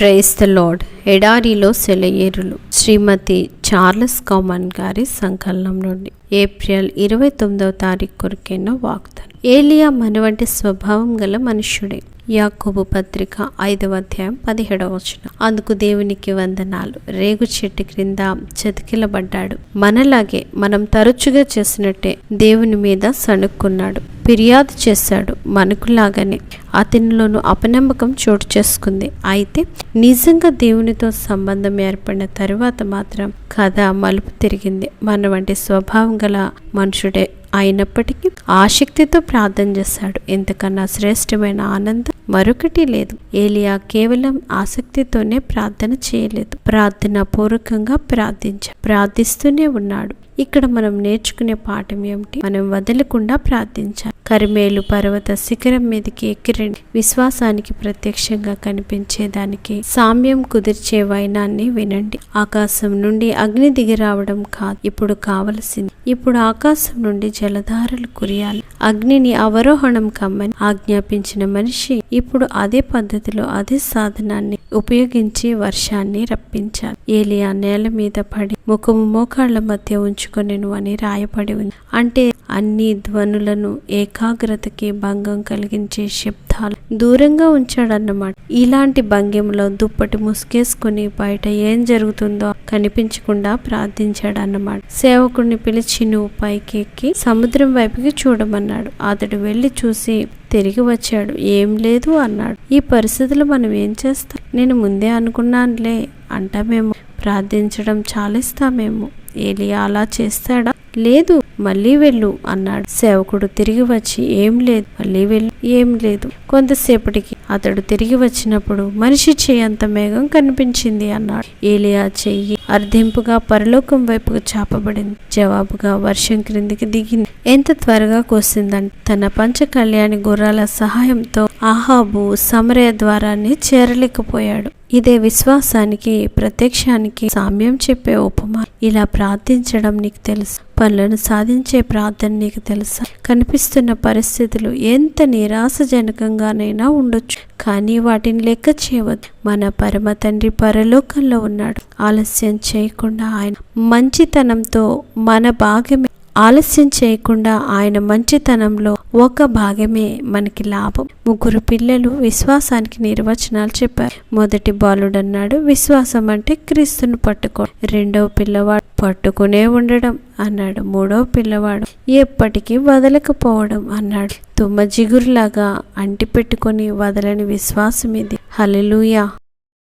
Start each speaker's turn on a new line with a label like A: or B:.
A: Price the lord ఎడారిలో సెలయేరులు. శ్రీమతి Charles common గారి సంకలనం నుండి ఏప్రిల్ ఇరవై తొమ్మిదవ తారీఖు కొరికెన్న వాగ్దానం. ఏలియా మనవంటి స్వభావం గల మనుష్యుడే. యాకోబు పత్రిక ఐదవ అధ్యాయం పదిహేడవ వచనం. అందుకు దేవునికి వందనాలు. రేగు చెట్టు క్రింద చతికిలబడ్డాడు. మనలాగే మనం తరచుగా చేసినట్టే దేవుని మీద సణుక్కున్నాడు. ఫిర్యాదు చేశాడు మనకులాగానే అతనిలోనూ అపనమ్మకం చోటు చేసుకుంది. అయితే నిజంగా దేవునితో సంబంధం ఏర్పడిన తరువాత మాత్రం కథ మలుపు తిరిగింది. మన వంటి స్వభావం గల మనుషుడే అయినప్పటికీ ఆసక్తితో ప్రార్థన చేశాడు. ఇంతకన్నా శ్రేష్టమైన ఆనందం మరొకటి లేదు. ఏలియా కేవలం ఆసక్తితోనే ప్రార్థన చేయలేదు. ప్రార్థన పూర్వకంగా ప్రార్థించ ప్రార్థిస్తూనే ఉన్నాడు. ఇక్కడ మనం నేర్చుకునే పాఠం ఏమిటి? మనం వదలకుండా ప్రార్థించాలి. కరిమేలు పర్వత శిఖరం మీదకి ఎక్కిరండి. విశ్వాసానికి ప్రత్యక్షంగా కనిపించేదానికి సామ్యం కుదిర్చే వైనాన్ని వినండి. ఆకాశం నుండి అగ్ని దిగి రావడం కాదు ఇప్పుడు కావలసింది. ఇప్పుడు ఆకాశం నుండి జలధారలు కురియాలి. అగ్నిని అవరోహణం కమ్మని ఆజ్ఞాపించిన మనిషి ఇప్పుడు అదే పద్ధతిలో అదే సాధనాన్ని ఉపయోగించి వర్షాన్ని రప్పించాలి. ఏలియా నేల మీద పడి ముఖము మోకాళ్ళ మధ్య ఉంచు. ఉంచుకొనెను అని రాయబడి ఉంది. అంటే అన్ని ధ్వనులను ఏకాగ్రతకి భంగం కలిగించే శబ్దాలు దూరంగా ఉంచాడన్నమాట. ఇలాంటి భంగిమలో దుప్పటి ముసుగేసుకుని బయట ఏం జరుగుతుందో కనిపించకుండా ప్రార్థించాడన్నమాట. సేవకుడిని పిలిచి నువ్వు పైకి ఎక్కి సముద్రం వైపుకి చూడమన్నాడు. అతడు వెళ్ళి చూసి తిరిగి వచ్చాడు. ఏం లేదు అన్నాడు. ఈ పరిస్థితులు మనం ఏం చేస్తాం? నేను ముందే అనుకున్నానులే అంటామేమో. ప్రార్థించడం చాలిస్తామేమో. ఏలియా అలా చేస్తాడా? లేదు మళ్ళీ వెళ్ళు అన్నాడు. సేవకుడు తిరిగి వచ్చి ఏం లేదు మళ్ళీ వెళ్ళు ఏం లేదు. కొంతసేపటికి అతడు తిరిగి వచ్చినప్పుడు మనిషి చేయంత మేఘం కనిపించింది అన్నాడు. ఏలియా చెయ్యి అర్ధింపుగా పరలోకం వైపుకు చాపబడింది. జవాబుగా వర్షం క్రిందికి దిగింది. ఎంత త్వరగా కోసిందంటే తన పంచ కళ్యాణి గుర్రాల సహాయంతో ఆహాబు సమరయ ద్వారాన్ని చేరలేకపోయాడు. ఇదే విశ్వాసానికి ప్రత్యక్షానికి సామ్యం చెప్పే ఉపమా ఇలా ప్రార్థించడం నీకు తెలుసు. పనులను సాధించే ప్రార్థన నీకు తెలుసా? కనిపిస్తున్న పరిస్థితులు ఎంత నిరాశజనకంగానైనా ఉండొచ్చు కానీ వాటిని లెక్క చేయవద్దు. మన పరమ తండ్రి పరలోకంలో ఉన్నాడు. ఆలస్యం చేయకుండా ఆయన మంచితనంతో మన భాగమే. ఆలస్యం చేయకుండా ఆయన మంచితనంలో ఒక భాగమే మనకి లాభం. ముగ్గురు పిల్లలు విశ్వాసానికి నిర్వచనాలు చెప్పారు. మొదటి బాలుడు అన్నాడు విశ్వాసం అంటే క్రీస్తును పట్టుకో. రెండవ పిల్లవాడు పట్టుకునే ఉండడం అన్నాడు మూడో పిల్లవాడు. ఎప్పటికీ వదలకపోవడం అన్నాడు. తుమ్మ జిగురులాగా అంటి పెట్టుకొని వదలని విశ్వాసం ఇది హలలుయా